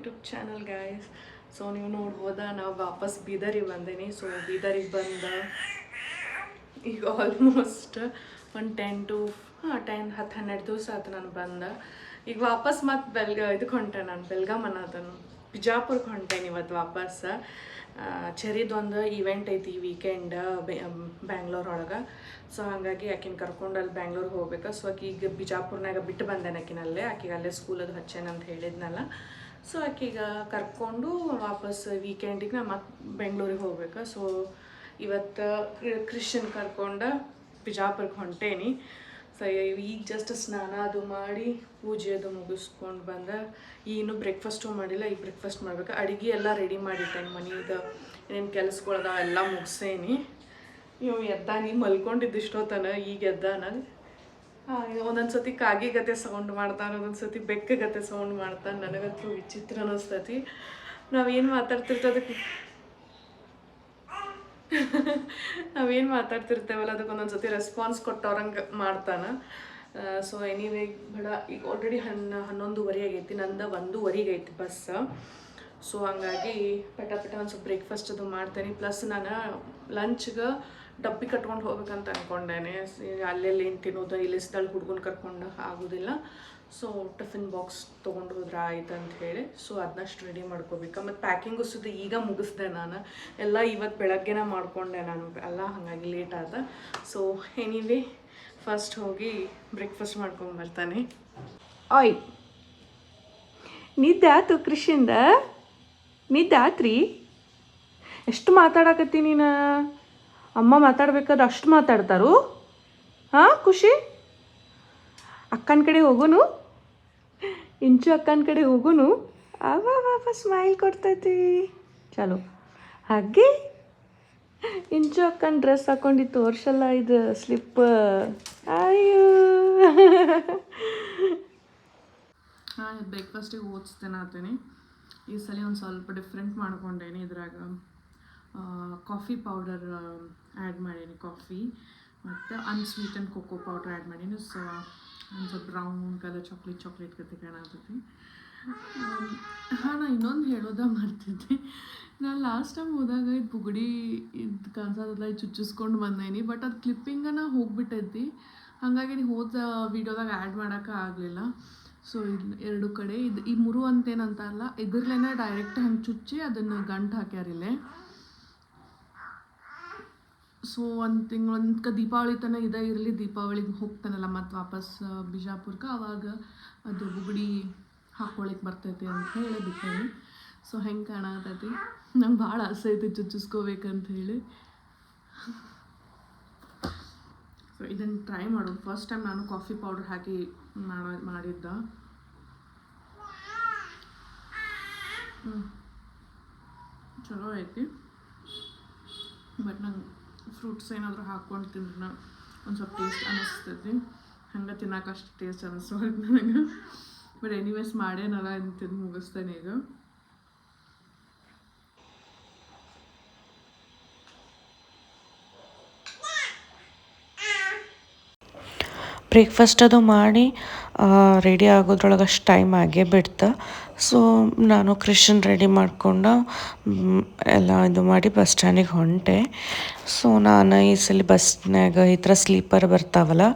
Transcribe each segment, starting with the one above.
YouTube channel guys so ನೀವು ನೋಡ್ಬೋದಾ? ನಾವು ವಾಪಸ್ ಬೀದರಿಗೆ ಬಂದೇನಿ. ಸೊ ಬೀದರಿಗೆ ಬಂದ ಈಗ ಆಲ್ಮೋಸ್ಟ್ ಒಂದು ಟೆನ್ ಟು ಹಾಂ ಟೆನ್ ಹತ್ತು ಹನ್ನೆರಡು ದಿವಸ ಆಯ್ತು ನಾನು ಬಂದ. ಈಗ ವಾಪಸ್ ಮತ್ತೆ ಬೆಲ್ಗ ಇದಕ್ಕೆ ಹೊಂಟೆ ನಾನು. ಬೆಲ್ಗಾಮ್ ಅನ್ನೋದನ್ನು. ಬಿಜಾಪುರ್ಗೆ ಹೊಂಟೇನೆ ಇವತ್ತು ವಾಪಸ್. ಚೆರಿದೊಂದು ಈವೆಂಟ್ ಐತಿ ಈ ವೀಕೆಂಡ್ ಬ್ಯಾಂಗ್ಳೂರ್ ಒಳಗೆ ಸೊ ಹಾಗಾಗಿ ಆಕಿನ ಕರ್ಕೊಂಡು ಅಲ್ಲಿ ಬ್ಯಾಂಗ್ಳೂರ್ಗೆ ಹೋಗ್ಬೇಕು. ಸೊ ಆಕೆ ಈಗ ಬಿಜಾಪುರ್ನಾಗ ಬಿಟ್ಟು ಬಂದೇನೆ ಆಕಿನಲ್ಲೇ. ಆಕಿಗೆ ಅಲ್ಲೇ ಸ್ಕೂಲದು ಹಚ್ಚೇನಂತ ಹೇಳಿದ್ನಲ್ಲ. ಸೊ ಆಕೀಗ ಕರ್ಕೊಂಡು ವಾಪಸ್ ವೀಕೆಂಡಿಗೆ ನಾ ಮತ್ತೆ ಬೆಂಗಳೂರಿಗೆ ಹೋಗ್ಬೇಕು. ಸೊ ಇವತ್ತು ಕ್ರಿಶ್ಚಿಯನ್ ಕರ್ಕೊಂಡು ಬಿಜಾಪುರಕ್ಕೆ ಹೊಂಟೇನಿ. ಸೊ ಈಗ ಜಸ್ಟ್ ಸ್ನಾನ ಅದು ಮಾಡಿ ಪೂಜೆ ಅದು ಮುಗಿಸ್ಕೊಂಡು ಬಂದ. ಇನ್ನೂ ಬ್ರೇಕ್ಫಾಸ್ಟು ಮಾಡಿಲ್ಲ, ಈಗ ಬ್ರೇಕ್ಫಾಸ್ಟ್ ಮಾಡ್ಬೇಕು. ಅಡುಗೆ ಎಲ್ಲ ರೆಡಿ ಮಾಡಿಟ್ಟೇನೆ ಮನೆಯದು ಏನೇನು ಕೆಲಸಗಳದ ಎಲ್ಲ ಮುಗಿಸೇನಿ. ಇವು ಎದ್ದಾನಿ ಮಲ್ಕೊಂಡಿದ್ದು ಇಷ್ಟೊತ್ತನ, ಈಗ ಎದ್ದಾನ. ಒಂದೊಂದು ಸತಿ ಕಾಗಿ ಗತೆ ಸೌಂಡ್ ಮಾಡ್ತಾನೆ ಒಂದೊಂದು ಸತಿ ಬೆಕ್ಕ ಗತೆ ಸೌಂಡ್ ಮಾಡ್ತಾನೆ ನನಗಂತೂ ವಿಚಿತ್ರ ಅನ್ನಿಸ್ತತಿ ನಾವೇನು ಮಾತಾಡ್ತಿರ್ತದಕ್ಕೆ ನಾವೇನು ಮಾತಾಡ್ತಿರ್ತೇವಲ್ಲ ಅದಕ್ಕೆ ಒಂದೊಂದು ಸತಿ ರೆಸ್ಪಾನ್ಸ್ ಕೊಟ್ಟವ್ರಂಗೆ ಮಾಡ್ತಾನೆ. ಸೊ ಎನಿವೇ ಬೇಡ, ಈಗ ಆಲ್ರೆಡಿ ಹನ್ನ, ಹನ್ನೊಂದುವರೆ ಆಗೈತಿ. ನಂದು ಒಂದೂವರೆಗೆ ಐತಿ ಬಸ್ ಸೊ ಹಂಗಾಗಿ ಪಟ ಪಟ ಒಂದು ಸ್ವಲ್ಪ ಬ್ರೇಕ್ಫಾಸ್ಟ್ ಅದು ಮಾಡ್ತೇನೆ. ಪ್ಲಸ್ ನಾನು ಲಂಚ್ಗೆ ಡಬ್ಬಿ ಕಟ್ಕೊಂಡು ಹೋಗ್ಬೇಕಂತ ಅಂದ್ಕೊಂಡೇನೆ ಅಲ್ಲೆಲ್ಲಿ ಏನು ತಿನ್ನೋದು ಇಲ್ಲಿ ಸಿದಳು ಹುಡ್ಗನ ಕರ್ಕೊಂಡು ಆಗೋದಿಲ್ಲ. ಸೊ ಟಿಫಿನ್ ಬಾಕ್ಸ್ ತೊಗೊಂಡು ಹೋದ್ರೆ ಆಯ್ತು ಅಂತ ಹೇಳಿ. ಸೊ ಅದನ್ನಷ್ಟು ರೆಡಿ ಮಾಡ್ಕೋಬೇಕು. ಮತ್ತು ಪ್ಯಾಕಿಂಗು ಸುದ್ದ ಈಗ ಮುಗಿಸ್ದೆ ನಾನು. ಎಲ್ಲ ಇವತ್ತು ಬೆಳಗ್ಗೆನೇ ಮಾಡ್ಕೊಂಡೆ ನಾನು. ಎಲ್ಲ ಹಾಗಾಗಿ ಲೇಟ್ ಆದ. ಸೊ ಎನಿವೇ ಫಸ್ಟ್ ಹೋಗಿ ಬ್ರೇಕ್ಫಾಸ್ಟ್ ಮಾಡ್ಕೊಂಡು ಬರ್ತಾನೆ. ಆಯ್ ನಿದ್ದೆ ಆತು ಕೃಷಿಯಿಂದ ನಿದ್ದೆ ಆತ್ರಿ? ಎಷ್ಟು ಮಾತಾಡಕತ್ತೀನಿ ನೀನು? ಅಮ್ಮ ಮಾತಾಡ್ಬೇಕಾದ್ರೆ ಅಷ್ಟು ಮಾತಾಡ್ತಾರು. ಹಾಂ, ಖುಷಿ? ಅಕ್ಕನ ಕಡೆ ಹೋಗೋನು? ಇಂಚು ಅಕ್ಕನ ಕಡೆ ಹೋಗೋನು? ಅವ ಸ್ಮೈಲ್ ಕೊಡ್ತೈತಿ. ಚಲೋ. ಹಾಗೆ ಇಂಚು ಅಕ್ಕನ ಡ್ರೆಸ್ ಹಾಕೊಂಡು ತೋರ್ಸಲ್ಲ ಇದು ಸ್ಲಿಪ್ ಅಯ್ಯೋ. ಹಾಂ ಬ್ರೇಕ್ಫಾಸ್ಟಿಗೆ ಓದಿಸ್ತೇನೆ ಆತೇನೆ ಈ ಸಲ ಒಂದು ಸ್ವಲ್ಪ ಡಿಫ್ರೆಂಟ್ ಮಾಡ್ಕೊಂಡೇನಿ ಇದ್ರಾಗ. ಕಾಫಿ ಪೌಡರ್ ಆ್ಯಡ್ ಮಾಡೀನಿ ಕಾಫಿ ಮತ್ತು unsweet and cocoa powder add ಮಾಡೀನಿ ಸೊ ಒಂದು ಸ್ವಲ್ಪ ಬ್ರೌನ್ ಕಲರ್ ಚಾಕ್ಲೇಟ್ ಚಾಕ್ಲೇಟ್ ಕತೆ ಕಾಣತೈತಿ ಹಾಂ, ನಾ ಇನ್ನೊಂದು ಹೇಳೋದ ಮಾಡ್ತಿದ್ದೆ ನಾನು ಲಾಸ್ಟ್ ಟೈಮ್ ಹೋದಾಗ ಇದು ಬುಗುಡಿ, ಇದು ಕಾಣಿಸೋದಲ್ಲ ಇದು ಚುಚ್ಚಿಸ್ಕೊಂಡು ಬಂದೇನಿ. ಬಟ್ ಅದು ಕ್ಲಿಪ್ಪಿಂಗನ ಹೋಗ್ಬಿಟ್ಟೈತಿ. ಹಾಗಾಗಿ ನೀವು ಹೋದ ವೀಡಿಯೋದಾಗ ಆ್ಯಡ್ ಮಾಡೋಕೆ ಆಗಲಿಲ್ಲ. ಸೊ ಇದು ಎರಡು ಕಡೆ, ಇದು ಈ ಮುರು ಅಂತೇನಂತಲ್ಲ ಇದ್ರಲ್ಲೇ ಡೈರೆಕ್ಟ್ ಹಂಗೆ ಚುಚ್ಚಿ ಅದನ್ನು ಗಂಟು ಹಾಕ್ಯಾರಿಲ್ಲೇ ಸೊ ಒಂದು ತಿಂಗಳು, ಒಂದು ದೀಪಾವಳಿ ತನಕ ಇದೇ ಇರಲಿ, ದೀಪಾವಳಿಗೆ ಹೋಗ್ತಾನಲ್ಲ ಮತ್ತು ವಾಪಸ್ ಬಿಜಾಪುರ್ಗೆ ಅವಾಗ ಅದು ಬುಗುಡಿ ಹಾಕೊಳಕ್ಕೆ ಬರ್ತೈತಿ ಅಂತ ಹೇಳಿ ಬಿಟ್ಟೇನಿ. ಸೊ ಹೆಂಗೆ ಕಾಣತೈತಿ ನಂಗೆ ಭಾಳ ಆಸೆ ಐತಿ ಚುಚ್ಚಿಸ್ಕೋಬೇಕಂತ ಹೇಳಿ. ಸೊ ಇದನ್ನು ಟ್ರೈ ಮಾಡೋದು ಫಸ್ಟ್ ಟೈಮ್ ನಾನು ಕಾಫಿ ಪೌಡರ್ ಹಾಕಿ ಮಾಡೋ, ಮಾಡಿದ್ದ. ಚಲೋ ಐತಿ. ಬಟ್ ನಂಗೆ ಫ್ರೂಟ್ಸ್ ಏನಾದರೂ ಹಾಕ್ಕೊಂಡು ತಿಂದ್ರೆ ಒಂದು ಸ್ವಲ್ಪ ಟೇಸ್ಟ್ ಅನ್ನಿಸ್ತೈತಿ. ಹಂಗೆ ತಿನ್ನಕ್ಕೆ ಅಷ್ಟು ಟೇಸ್ಟ್ ಅನ್ನಿಸೋದು ನನಗೆ. ಬಟ್ ಎನಿವೇಸ್ ಮಾಡೇನಲ್ಲ ಅಂತ ತಿಂದು ಮುಗಿಸ್ತೇನೆ ಈಗ. ಬ್ರೇಕ್ಫಾಸ್ಟ್ ಅದು ಮಾಡಿ ರೆಡಿ ಆಗೋದ್ರೊಳಗೆ ಅಷ್ಟು ಟೈಮ್ ಆಗೇ ಬಿಡ್ತು. ಸೊ ನಾನು ಕ್ರಿಶ್ಚನ್ ರೆಡಿ ಮಾಡ್ಕೊಂಡು ಎಲ್ಲ ಇದು ಮಾಡಿ ಬಸ್ ಸ್ಟ್ಯಾಂಡಿಗೆ ಹೊಂಟೆ. ಸೊ ನಾನು ಈ ಸಲ ಬಸ್ನಾಗ ಈ ಥರ ಸ್ಲೀಪರ್ ಬರ್ತಾವಲ್ಲ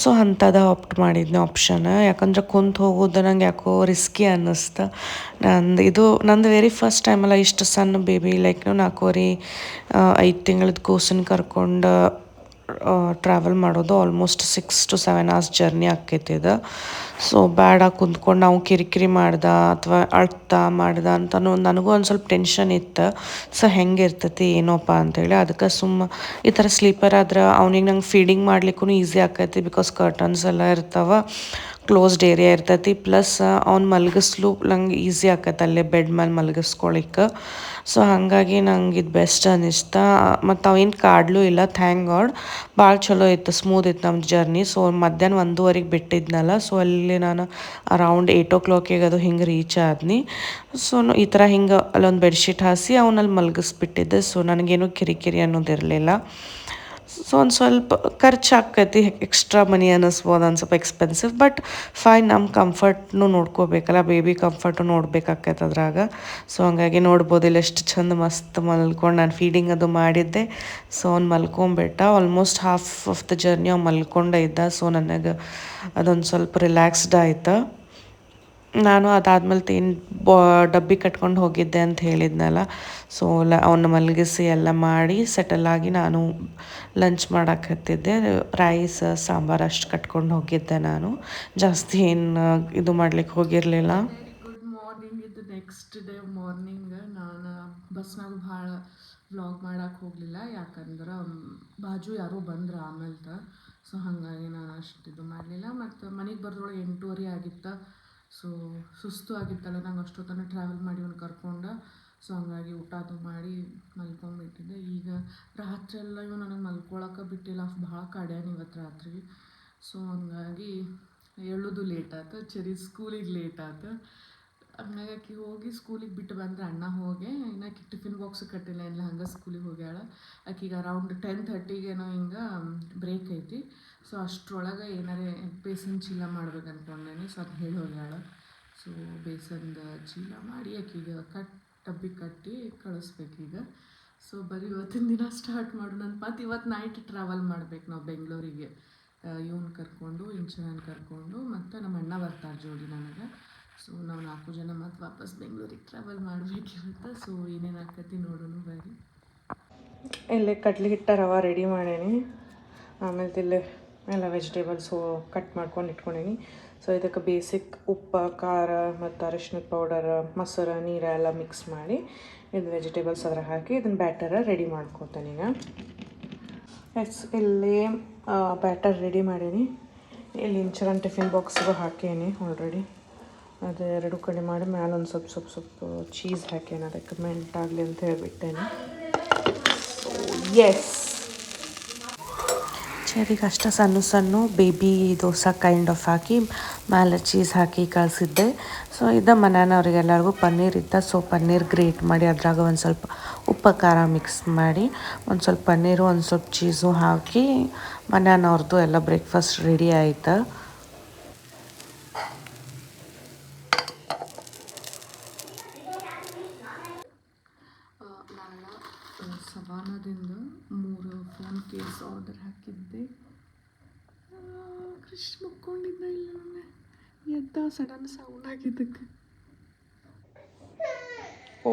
ಸೊ ಅಂಥದ ಆಪ್ಟ್ ಮಾಡಿದ್ನಿ ಆಪ್ಷನ್ ಯಾಕಂದ್ರೆ ಕುಂತು ಹೋಗೋದು ನಂಗೆ ಯಾಕೋ ರಿಸ್ಕಿ ಅನ್ನಿಸ್ತು. ನಂದು ಇದು, ನಂದು ವೆರಿ ಫಸ್ಟ್ ಟೈಮಲ್ಲ ಇಷ್ಟು ಸಣ್ಣ ಬೇಬಿ ಲೈಕ್ ನಾಲ್ಕೂವರೆ ಐದು ತಿಂಗಳದ ಕೂಸನ್ನು ಕರ್ಕೊಂಡು ಟ್ರಾವೆಲ್ ಮಾಡೋದು almost six to seven hours journey ಆಕೈತಿ ಇದು. ಸೊ ಬೇಡ ಕುಂತ್ಕೊಂಡು ನಾವು ಕಿರಿಕಿರಿ ಮಾಡ್ದ ಅಥವಾ ಅಳ್ತಾ ಮಾಡ್ದ ಅಂತ ನನಗೂ ಒಂದು ಸ್ವಲ್ಪ ಟೆನ್ಷನ್ ಇತ್ತು. ಸೊ ಹೆಂಗೆ ಇರ್ತೈತಿ ಏನೋಪ್ಪ ಅಂತೇಳಿ ಅದಕ್ಕೆ ಸುಮ್ಮ ಈ ಥರ ಸ್ಲೀಪರ್ ಆದ್ರೆ ಅವ್ನಿಗೆ ನಂಗೆ ಫೀಡಿಂಗ್ ಮಾಡ್ಲಿಕ್ಕೂ ಈಸಿ ಆಕೈತಿ ಬಿಕಾಸ್ ಕರ್ಟನ್ಸ್ ಎಲ್ಲ ಇರ್ತಾವ. ಕ್ಲೋಸ್ಡ್ ಏರಿಯಾ ಇರ್ತೈತಿ. ಪ್ಲಸ್ ಅವ್ನು ಮಲಗಿಸ್ಲು ನಂಗೆ ಈಸಿ ಆಕತ್ತೆ ಅಲ್ಲೇ ಬೆಡ್ ಮೇಲೆ ಮಲಗಿಸ್ಕೊಳಿಕ್ಕೆ ಸೊ ಹಾಗಾಗಿ ನಂಗೆ ಇದು ಬೆಸ್ಟ್ ಅನ್ನಿಸ್ತ ಮತ್ತು ಅವೇನು ಕಾಡ್ಲೂ ಇಲ್ಲ ಥ್ಯಾಂಕ್ ಗಾಡ್ ಭಾಳ ಚಲೋ ಇತ್ತು ಸ್ಮೂತ್ ಇತ್ತು ನಮ್ಮ ಜರ್ನಿ ಸೊ ಮಧ್ಯಾಹ್ನ ಒಂದೂವರೆಗೆ ಬಿಟ್ಟಿದ್ನಲ್ಲ ಸೊ ಅಲ್ಲಿ ನಾನು ಅರೌಂಡ್ ಏಯ್ಟ್ ಓ ಕ್ಲಾಕಿಗೆ ಅದು ಹಿಂಗೆ ರೀಚ್ ಆದ್ನಿ. ಸೊ ಈ ಥರ ಹಿಂಗೆ ಅಲ್ಲೊಂದು ಬೆಡ್ಶೀಟ್ ಹಾಸಿ ಅವನಲ್ಲಿ ಮಲಗಿಸ್ಬಿಟ್ಟಿದ್ದೆ. ಸೊ ನನಗೇನು ಕಿರಿಕಿರಿ ಅನ್ನೋದಿರಲಿಲ್ಲ ಸೊ ಒಂದು ಸ್ವಲ್ಪ ಖರ್ಚು ಆಕೈತಿ ಎಕ್ಸ್ಟ್ರಾ ಮನಿ ಅನ್ನಿಸ್ಬೋದು, ಒಂದು ಸ್ವಲ್ಪ ಎಕ್ಸ್ಪೆನ್ಸಿವ್ ಬಟ್ ಫೈನ್ ನಮ್ಮ ಕಂಫರ್ಟ್ನು ನೋಡ್ಕೋಬೇಕಲ್ಲ ಬೇಬಿ ಕಂಫರ್ಟು ನೋಡ್ಬೇಕಾಕೈತೆ ಅದ್ರಾಗ. ಸೊ ಹಂಗಾಗಿ ನೋಡ್ಬೋದು, ಇಲ್ಲಿ ಎಷ್ಟು ಚಂದ ಮಸ್ತ್ ಮಲ್ಕೊಂಡು ನಾನು ಫೀಡಿಂಗ್ ಅದು ಮಾಡಿದ್ದೆ. ಸೊ ಅವ್ನು ಮಲ್ಕೊಂಬಿಟ್ಟ almost half of the journey ಅವ್ನು ಮಲ್ಕೊಂಡೇ ಇದ್ದ. ಸೊ ನನಗೆ ಅದೊಂದು ಸ್ವಲ್ಪ ರಿಲ್ಯಾಕ್ಸ್ಡ್ ಆಯ್ತು. ನಾನು ಅದಾದ್ಮೇಲೆ ತೇನು ಬಾ, ಡಬ್ಬಿ ಕಟ್ಕೊಂಡು ಹೋಗಿದ್ದೆ ಅಂತ ಹೇಳಿದ್ನಲ್ಲ. ಸೊ ಲ ಅವನ್ನ ಮಲಗಿಸಿ ಎಲ್ಲ ಮಾಡಿ ಸೆಟಲ್ ಆಗಿ ನಾನು ಲಂಚ್ ಮಾಡಕ್ಕೆ ಹತ್ತಿದ್ದೆ. ರೈಸ್ ಸಾಂಬಾರು ಅಷ್ಟು ಕಟ್ಕೊಂಡು ಹೋಗಿದ್ದೆ ನಾನು. ಜಾಸ್ತಿ ಏನು, ಇದು ಮಾಡ್ಲಿಕ್ಕೆ ಹೋಗಿರಲಿಲ್ಲ. ಗುಡ್ ಮಾರ್ನಿಂಗ್ ಇದು ನೆಕ್ಸ್ಟ್ ಡೇ ಮಾರ್ನಿಂಗ್ ನಾನು, ಬಸ್ನಾಗ ಭಾಳ ವ್ಲಾಗ್ ಮಾಡಕ್ಕೆ ಹೋಗಲಿಲ್ಲ. ಯಾಕಂದ್ರೆ ಬಾಜು ಯಾರೋ ಬಂದ್ರು ಆಮೇಲೆ ಸೊ ಹಾಗಾಗಿ ನಾನು ಅಷ್ಟು ಇದು ಮಾಡಲಿಲ್ಲ. ಮತ್ತು ಮನೆಗೆ ಬರೋದ್ರೊಳಗೆ ಎಂಟೂವರೆ ಆಗಿತ್ತು. ಸೊ ಸುಸ್ತು ಆಗಿತ್ತಲ್ಲ ನಂಗೆ ಅಷ್ಟೊತ್ತನ ಟ್ರಾವೆಲ್ ಮಾಡಿ ಅವ್ನು ಕರ್ಕೊಂಡು. ಸೊ ಹಂಗಾಗಿ ಊಟ ಅದು ಮಾಡಿ ಮಲ್ಕೊಂಡ್ಬಿಟ್ಟಿದ್ದೆ ಈಗ ರಾತ್ರಿ ಎಲ್ಲ ಇವ್ ನನಗೆ ಮಲ್ಕೊಳಕ್ಕೆ ಬಿಟ್ಟಿಲ್ಲ ಭಾಳ ಕಡ್ಯಾನ ಇವತ್ತು ರಾತ್ರಿ. ಸೊ ಹಂಗಾಗಿ ಹೇಳೋದು ಲೇಟ್ ಆಯ್ತು ಚರಿ ಸ್ಕೂಲಿಗೆ ಲೇಟ್ ಆಯ್ತು ಹಂಗಾಗಿ ಆಕಿ ಹೋಗಿ ಸ್ಕೂಲಿಗೆ ಬಿಟ್ಟು ಬಂದ್ರೆ ಅಣ್ಣ ಹೋಗಿ, ಇನ್ನು ಆಕಿ ಟಿಫಿನ್ ಬಾಕ್ಸ್ ಕಟ್ಟಿಲ್ಲ ಇಲ್ಲ ಹಂಗೆ ಸ್ಕೂಲಿಗೆ ಹೋಗ್ಯಾಳ. ಆಕಿಗೆ ಅರೌಂಡ್ ಟೆನ್ ಥರ್ಟಿಗೇನೋ ಹಿಂಗೆ ಬ್ರೇಕ್ ಐತಿ. ಸೊ ಅಷ್ಟರೊಳಗೆ ಏನಾರೇ ಬೇಸನ್ ಚೀಲ ಮಾಡ್ಬೇಕು ಅನ್ಕೊಂಡೇನಿ ಸೊ ಅದು ಹೇಳಿ ಹೋಗ್ಯಾಳ. ಸೊ ಬೇಸನ್ದ ಚೀಲ ಮಾಡಿ ಆಕಿಗೆ ಕಟ್, ಡಬ್ಬಿ ಕಟ್ಟಿ ಕಳಿಸ್ಬೇಕೀಗ ಸೊ ಬರೀ ಇವತ್ತಿನ ದಿನ ಸ್ಟಾರ್ಟ್ ಮಾಡು. ನನ್ನ ಮತ್ತು ಇವತ್ತು ನೈಟ್ ಟ್ರಾವೆಲ್ ಮಾಡ್ಬೇಕು ನಾವು ಬೆಂಗಳೂರಿಗೆ. ಇವನ್ ಕರ್ಕೊಂಡು ಇಂಚನನ್ನು ಕರ್ಕೊಂಡು, ಮತ್ತು ನಮ್ಮ ಅಣ್ಣ ಬರ್ತಾರೆ ಜೋಡಿ ನನಗೆ. ಸೊ ನಾವು ನಾಲ್ಕು ಜನ ಮತ್ತೆ ವಾಪಸ್ ಬೆಂಗಳೂರಿಗೆ ಟ್ರಾವೆಲ್ ಮಾಡಬೇಕಿರುತ್ತೆ ಸೊ ಏನೇನು ಆಕತಿ ನೋಡೋಣ, ಬರ್ರಿ. ಇಲ್ಲೇ ಕಟ್ಲಿ ಹಿಟ್ಟ ರವೆ ರೆಡಿ ಮಾಡೇನಿ. ಆಮೇಲೆ ಇಲ್ಲೇ ಎಲ್ಲ ವೆಜಿಟೇಬಲ್ಸು ಕಟ್ ಮಾಡ್ಕೊಂಡು ಇಟ್ಕೊಂಡೀನಿ. ಸೊ ಇದಕ್ಕೆ ಬೇಸಿಕ್ ಉಪ್ಪು, ಖಾರ ಮತ್ತು ಅರಿಶಿನದ ಪೌಡರ್ ಮೊಸರು, ನೀರ ಎಲ್ಲ ಮಿಕ್ಸ್ ಮಾಡಿ ಇದು ವೆಜಿಟೇಬಲ್ಸ್ ಅದರ ಹಾಕಿ ಇದನ್ನು ಬ್ಯಾಟರ ರೆಡಿ ಮಾಡ್ಕೊತೇನೆ ಈಗ ಎಸ್ ಇಲ್ಲಿ ಬ್ಯಾಟರ್ ರೆಡಿ ಮಾಡೀನಿ. ಇಲ್ಲಿ ಇಂಚರನ್ ಟಿಫಿನ್ ಬಾಕ್ಸ್ಗೂ ಹಾಕೇನಿ ಆಲ್ರೆಡಿ ಅದು ಎರಡು ಕಡೆ ಮಾಡಿ ಮ್ಯಾಲೆ ಒಂದು ಸ್ವಲ್ಪ ಸ್ವಲ್ಪ ಸ್ವಲ್ಪ ಚೀಸ್ ಹಾಕ್ಯಾನ ಅದಕ್ಕೆ ಮೆಲ್ಟ್ ಆಗಲಿ ಅಂತ ಹೇಳಿಬಿಟ್ಟೇನೆ. ಎಸ್ ಚರಿಗೆ ಅಷ್ಟ ಸಣ್ಣ ಸಣ್ಣ ಬೇಬಿ ದೋಸೆ ಕೈಂಡ್ ಆಫ್ ಹಾಕಿ ಮ್ಯಾಲೆ ಚೀಸ್ ಹಾಕಿ ಕಳಿಸಿದ್ದೆ. ಸೊ ಇದ ಮನೆಯವ್ರಿಗೆಲ್ಲರಿಗೂ ಪನ್ನೀರ್ ಇತ್ತ. ಸೊ ಪನ್ನೀರ್ ಗ್ರೇಟ್ ಮಾಡಿ, ಅದ್ರಾಗ ಒಂದು ಸ್ವಲ್ಪ ಉಪ್ಪು ಖಾರ ಮಿಕ್ಸ್ ಮಾಡಿ, ಒಂದು ಸ್ವಲ್ಪ ಪನ್ನೀರು, ಒಂದು ಸ್ವಲ್ಪ ಚೀಸು ಹಾಕಿ ಮನೆಯವ್ರದ್ದು ಎಲ್ಲ ಬ್ರೇಕ್ಫಾಸ್ಟ್ ರೆಡಿ ಆಯ್ತು ನಾನು ಸವಾನದಿಂದ ಮೂರು ಫೋನ್ ಕೇಸ್ ಆರ್ಡರ್ ಹಾಕಿದ್ದೆ ಆ, ಕೃಷ್ಣ ಮಕ್ಕೊಂಡಿದ್ದ ಇಲ್ಲ ನಾನು ಎದ್ದ ಸಡನ್ ಸೌಂಡ್ ಆಗಿದ್ದಕ್ಕೆ ಓ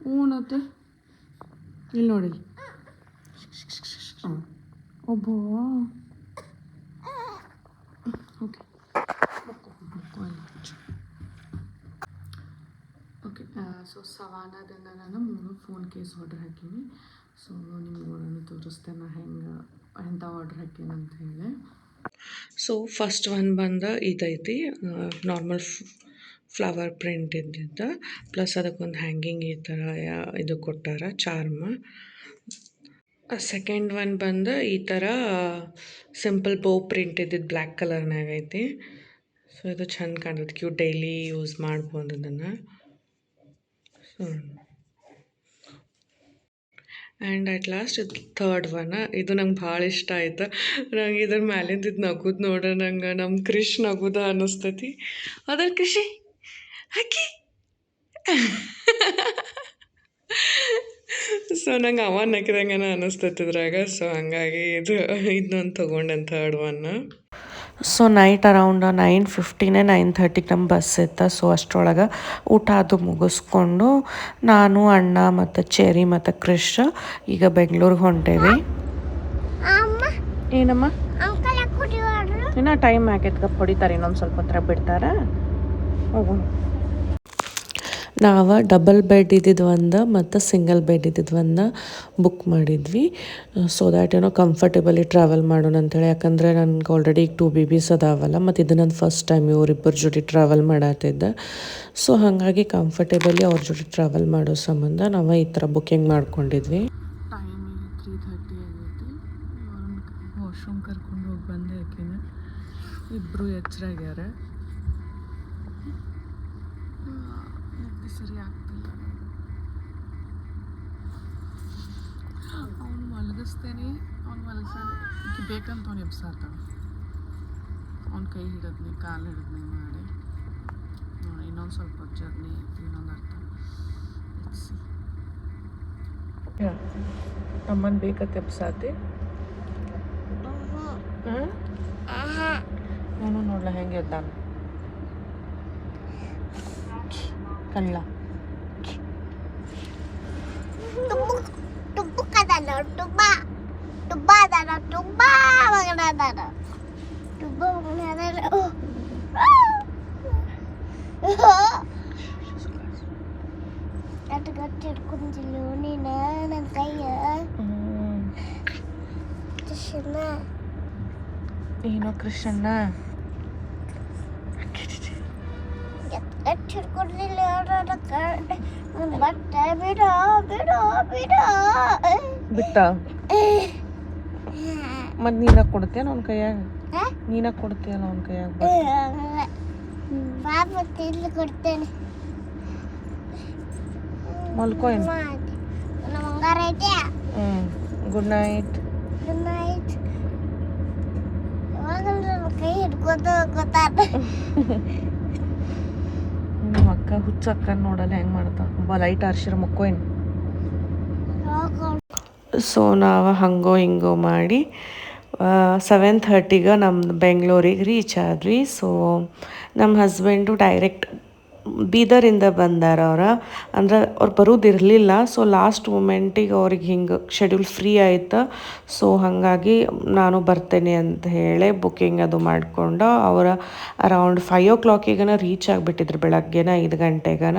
ಹ್ಞೂನತ್ತೆ ಇಲ್ಲಿ ನೋಡಿ ಒಬ್ಬ ಓಕೆ ಓಕೆ ಸೊ ಸವಾನದಿಂದ ನಾನು ಮೂರು ಫೋನ್ ಕೇಸ್ ಆರ್ಡರ್ ಹಾಕೀನಿ. ಸೊ ನಿಮ್ಗೆ ತೋರಿಸ್ತೇನೆ ಹೆಂಗೆ ಎಂಥ ಆರ್ಡ್ರ್ ಹಾಕೀನಿ ಅಂತ ಹೇಳಿ. ಸೊ ಫಸ್ಟ್ ಒನ್ ಬಂದು ಇದೈತಿ ನಾರ್ಮಲ್ ಫ್ಲವರ್ ಪ್ರಿಂಟ್ ಇದ್ದಿದ್ದ. ಪ್ಲಸ್ ಅದಕ್ಕೊಂದು ಹ್ಯಾಂಗಿಂಗ್ ಈ ಥರ ಇದು ಕೊಟ್ಟಾರ ಚಾರ್ಮ್ ಸೆಕೆಂಡ್ ಒನ್ ಬಂದು ಈ ಥರ ಸಿಂಪಲ್ ಬೋ ಪ್ರಿಂಟ್ ಇದ್ದಿದ್ದು ಬ್ಲ್ಯಾಕ್ ಕಲರ್ನಾಗೈತಿ ಸೊ ಇದು ಚೆಂದ ಕಾಣ್ತದೆ ಕ್ಯೂ ಡೈಲಿ ಯೂಸ್ ಮಾಡ್ಬೋದು ಅದನ್ನು. ಸೊ ಆ್ಯಂಡ್ ಅಟ್ ಲಾಸ್ಟ್ ಇದು ಥರ್ಡ್ ಒನ್ ಇದು ನಂಗೆ ಭಾಳ ಇಷ್ಟ ಆಯ್ತು. ನಂಗೆ ಇದ್ರ ಮ್ಯಾಲಿಂದ ಇದು ನಗುದ್ ನೋಡ್ರೆ ನಂಗೆ ನಮ್ಮ ಕ್ರಿಶ್ ನಗುದ ಅನ್ನಿಸ್ತೈತಿ ಅದ್ರ ಕೃಷಿ ಹಾಕಿ ಸೊ ನಂಗೆ ಅವ ನಕ್ಕಿದಂಗೆ ಅನ್ನಿಸ್ತೈತಿ ಇದ್ರಾಗ. ಸೊ ಹಂಗಾಗಿ ಇದು ಇದನ್ನೊಂದು ತೊಗೊಂಡೆ third one so night around nine ಫಿಫ್ಟಿನೇ nine ಥರ್ಟಿಗೆ ನಮ್ಮ ಬಸ್ ಇತ್ತು. ಸೊ ಅಷ್ಟರೊಳಗೆ ಊಟ ಅದು ಮುಗಿಸ್ಕೊಂಡು ನಾನು ಅಣ್ಣ ಮತ್ತು ಚೆರಿ ಮತ್ತು ಕ್ರಿಶ್ ಈಗ ಬೆಂಗಳೂರಿಗೆ ಹೊಂಟೇವಿ. ಏನಮ್ಮ? ಇನ್ನೂ ಟೈಮ್ ಕಪ್ ಹೊಡಿತಾರೆ ಇನ್ನೊಂದು ಸ್ವಲ್ಪ ಹತ್ರ ಬಿಡ್ತಾರೆ. ಹೋಗೋಣ ನಾವು ಡಬಲ್ ಬೆಡ್ ಇದ್ದಿದ್ದು ಒಂದು ಮತ್ತು ಸಿಂಗಲ್ ಬೆಡ್ ಇದ್ದಿದ್ದು ಒಂದು ಬುಕ್ ಮಾಡಿದ್ವಿ. ಸೊ ದ್ಯಾಟ್ ಏನೋ ಕಂಫರ್ಟೇಬಲಿ ಟ್ರಾವೆಲ್ ಮಾಡೋಣ ಅಂತೇಳಿ. ಯಾಕಂದರೆ ನನಗೆ ಆಲ್ರೆಡಿ ಈಗ ಟೂ ಬೇಬೀಸ್ ಅದಾವಲ್ಲ ಮತ್ತು ಇದು ನನ್ನ ಫಸ್ಟ್ ಟೈಮ್ ಇವರಿಬ್ಬರ ಜೊತೆ ಟ್ರಾವೆಲ್ ಮಾಡತ್ತಿದ್ದೆ ಸೊ ಹಾಗಾಗಿ ಕಂಫರ್ಟೇಬಲಿ ಅವ್ರ ಜೊತೆ ಟ್ರಾವೆಲ್ ಮಾಡೋ ಸಂಬಂಧ ನಾವು ಈ ಥರ ಬುಕ್ಕಿಂಗ್ ಮಾಡ್ಕೊಂಡಿದ್ವಿ. ಟೈಮ್ ತ್ರೀ ವಾಶ್ರೂಮ್ ಕರ್ಕೊಂಡು ಹೋಗಿ ಇಬ್ಬರು ಎಚ್ಚರಾಗ್ಯಾರ ನಿದ್ದೆ ಸರಿ ಆಗ್ತಿಲ್ಲ. ಅವ್ನು ಮಲಗ ಮಲಗಿಸ್ತೇನೆ. ಅವ್ನು ಮಲಗಿಸಾನೆ ಈಕೆ ಬೇಕಂತ ಅವ್ನು ಎಬ್ಸಾತಾವ ಅವ್ನ ಕೈ ಹಿಡಿದ್ನಿ ಕಾಲು ಹಿಡಿದ್ನಿ ಮಾಡಿ. ನೋಡಿ ಇನ್ನೊಂದು ಸ್ವಲ್ಪ ಜರ್ನಿ ಇನ್ನೊಂದು ಅರ್ಥ. ಅಮ್ಮನ ಬೇಕಂತ ಎಬ್ಸಾತಿ? ನಾನು ನೋಡ್ಲ ಹೆಂಗೆ ಎದ್ದಾನ kan lah. Tumbuk, kata lo, tumba, tumba, tada, tumba, mana tada, oh, oh, ada gacor kunci lo nih, nah, nanti. Ino hmm. Krishna. ಬಟ್ಟೆ ಬಿಡು ಬಿಡು ಬಿಡು ಬಿಟ್ಟ ಮತ್ತು ನೀನಾಗ ಕೊಡ್ತೇನೆ ಅವ್ನ ಕೈಯಾಗ ನೀನಾಗ ಕೊಡ್ತೀಯಲ್ಲ ಅವ್ನ ಕೈಯಾಗ ಪಾಪ ತಿಂದು ಕೊಡ್ತೇನೆ ಮಲ್ಕೋ ಏನು ಮಾಡಿ ನನ್ನ ಬಂಗಾರ ಐತೆ ಹ್ಞೂ ಗುಡ್ ನೈಟ್ ಗುಡ್ ನೈಟ್ ಯಾವಾಗ ನನ್ನ ಕೈ ಹಿಡ್ಕೋತ ಹೋಗ್ತಾನೆ ನಿಮ್ಮ ಅಕ್ಕ ಹುಚ್ಚ ಅಕ್ಕ ನೋಡಲ್ಲ ಹೆಂಗೆ ಮಾಡ್ತಾ ಒಬ್ಬ ಲೈಟ್ ಆರ್ಸಿರ ಮಕ್ಕೋ ಏನು ಸೊ ನಾವು ಹಂಗೋ ಹಿಂಗೋ ಮಾಡಿ ಸೆವೆನ್ ಥರ್ಟಿಗೆ ನಮ್ಮ ಬೆಂಗಳೂರಿಗೆ ರೀಚ್ ಆದ್ವಿ. ಸೊ ನಮ್ಮ ಹಸ್ಬೆಂಡು ಡೈರೆಕ್ಟ್ ಬೀದರಿಂದ ಬಂದಾರ ಅವ್ರ. ಅಂದ್ರೆ ಅವ್ರು ಬರೋದಿರಲಿಲ್ಲ ಸೊ ಲಾಸ್ಟ್ ಮೂಮೆಂಟಿಗೆ ಅವ್ರಿಗೆ ಹಿಂಗೆ ಶೆಡ್ಯೂಲ್ ಫ್ರೀ ಆಯ್ತು. ಸೊ ಹಾಗಾಗಿ ನಾನು ಬರ್ತೇನೆ ಅಂತ ಹೇಳಿ ಬುಕ್ಕಿಂಗ್ ಅದು ಮಾಡಿಕೊಂಡು ಅವರ ಅರೌಂಡ್ ಫೈವ್ ಓ ಕ್ಲಾಕಿಗನ ರೀಚ್ ಆಗಿಬಿಟ್ಟಿದ್ರು ಬೆಳಗ್ಗೆನ ಐದು ಗಂಟೆಗನ.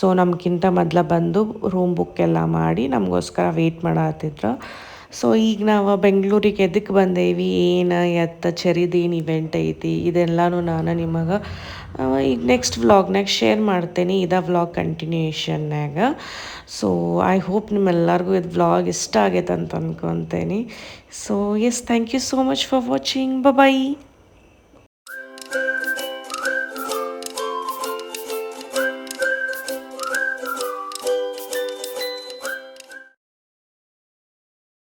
ಸೊ ನಮ್ಗಿಂತ ಮೊದಲ ಬಂದು ರೂಮ್ ಬುಕ್ ಎಲ್ಲ ಮಾಡಿ ನಮಗೋಸ್ಕರ ವೆಯ್ಟ್ ಮಾಡತ್ತಿದ್ರು ಸೊ ಈಗ ನಾವು ಬೆಂಗಳೂರಿಗೆ ಎದಕ್ಕೆ ಬಂದೇವಿ? ಏನು ಎತ್ತ, ಚರಿದೇನು ಇವೆಂಟ್ ಐತಿ? ಇದೆಲ್ಲನೂ ನಾನು ನಿಮಗೆ ಈಗ ನೆಕ್ಸ್ಟ್ ವ್ಲಾಗ್ನಾಗ ಶೇರ್ ಮಾಡ್ತೇನೆ, ಇದ ವ್ಲಾಗ್ ಕಂಟಿನ್ಯೂಷನ್ನಾಗ ಸೊ ಐ ಹೋಪ್ ನಿಮ್ಮೆಲ್ಲರಿಗೂ ಇದು ವ್ಲಾಗ್ ಇಷ್ಟ ಆಗೈತೆ ಅಂತ ಅಂದ್ಕೊತೇನೆ so yes thank you so much for watching bye